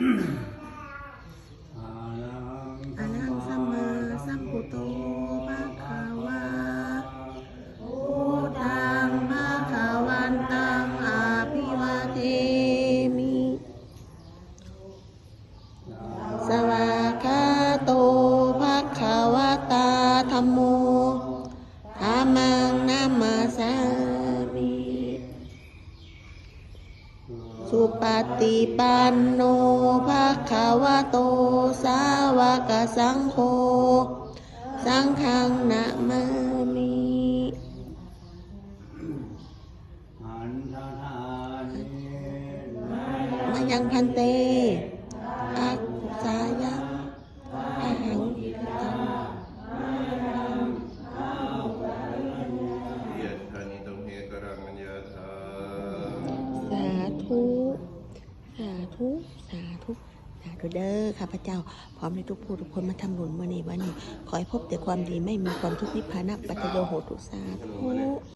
อะนังสัมมาสัมพุทโธภะคะวาพุทธังภะคะวันตังอาภิวาเทมิ สวากขาโตภะคะวะตาธัมโมธัมมังนามาสามิสุปฏิปันโนากสังโฆสังฆังนะมามิมายังพันเตอักสายังอาหังอิตังยะธานิตุเฮกรังมัญญาธาสาธุ สาธุ สาธุาธุเด้อข้าพเจ้า พร้อมในทุกผู้ทุกคนมาทำบุญวันนี้วันนี้ ขอให้พบแต่ความดีไม่มีความทุกข์นิพพานะปัจจโยโหตุสาธุ